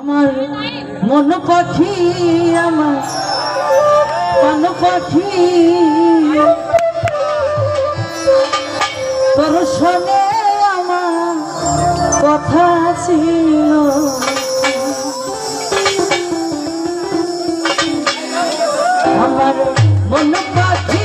আমার মন পাখি আমার মন পাখি তোর শোনে আমার কথা ছিল। আমার মন পাখি